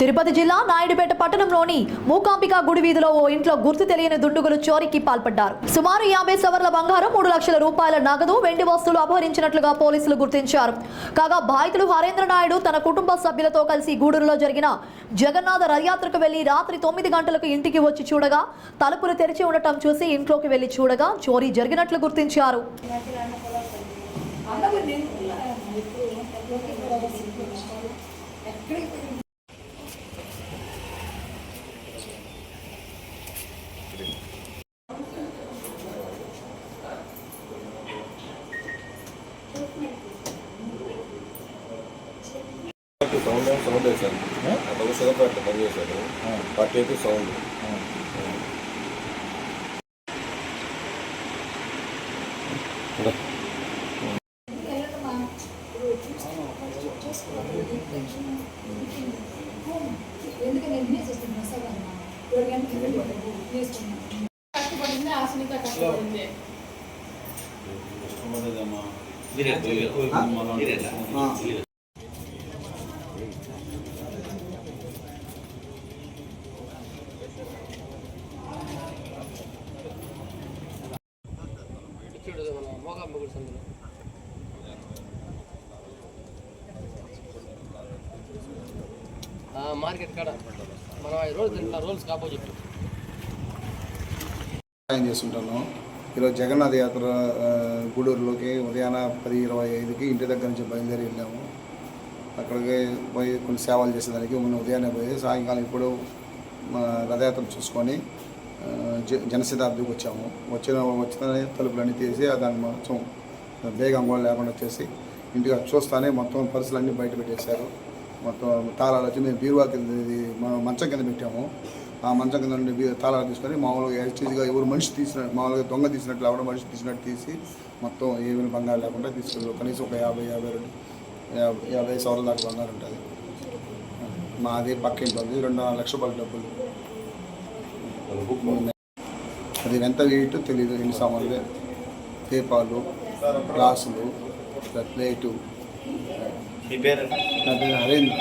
తిరుపతి జిల్లా నాయుడుపేట పట్టణంలోని మూకాంబిక గుడి వీధిలో ఓ ఇంట్లో గుర్తు తెలియని దుండుగులు చోరీకి పాల్పడ్డారు. సుమారు యాభై సవర్ల బంగారం మూడు లక్షల రూపాయల నగదు వెండి వస్తువులు అపహరించినట్లుగా పోలీసులు గుర్తించారు. కాగా బాధితులు హరేంద్ర నాయుడు తన కుటుంబ సభ్యులతో కలిసి గూడూరులో జరిగిన జగన్నాథ రథయాత్రకు వెళ్ళి రాత్రి తొమ్మిది గంటలకు ఇంటికి వచ్చి చూడగా తలుపులు తెరిచి ఉండటం చూసి ఇంట్లోకి వెళ్ళి చూడగా చోరీ జరిగినట్లు గుర్తించారు. సౌండ్ ఏమో సౌండ్ వేశాను అతను సిద్ధపేట పని చేశాడు పట్టి అయితే సౌండ్ ఎందుకంటే కష్టపడింది ఆశనిక కష్టపడింది ఇచ్చాడు మన మోగాంబ గుడి సందులో ఆ, మార్కెట్ కాడ మనం ఐదు రోజులు చేస్తుంటాను? ఈరోజు జగన్నాథ యాత్ర గూడూరులోకి ఉదయాన పది ఇరవై ఐదుకి ఇంటి దగ్గర నుంచి బయలుదేరి వెళ్ళాము. అక్కడికి పోయి కొన్ని సేవలు చేసేదానికి మొన్న ఉదయాన్నే పోయి సాయంకాలం ఇప్పుడు మా రథయాత్ర చూసుకొని జ జనశతాబ్దికి వచ్చాము. వచ్చిన వచ్చిన తలుపులన్నీ తీసి దాన్ని మొత్తం బేగం కూడా లేకుండా వచ్చేసి ఇంటికి చూస్తానే మొత్తం పరిస్థితులన్నీ బయట పెట్టేశారు. మొత్తం తాళాలు వచ్చి మేము బీరువా కింద మంచం కింద పెట్టాము. ఆ మంచం కింద నుండి తాళాలు తీసుకొని మామూలుగా యాక్చువల్గా ఎవరు మనిషి తీసిన మామూలుగా దొంగ తీసినట్లు ఎవడ మనిషి తీసినట్టు తీసి మొత్తం ఏమైనా బంగారు లేకుండా తీసుకెళ్ళి కనీసం ఒక యాభై యాభై రెండు యాభై యాభై సవర్ల దాకా బంగారు ఉంటుంది. మాది పక్క ఇంట్లో ఉంది రెండున్నర లక్షల రూపాయల డబ్బులు. అది ఎంత వెయిట్ తెలియదు ఎన్ని సామాన్లు. దీపాలు గ్లాసులు ప్లేటు. మీ పేరు నా పేరు హరేంద్ర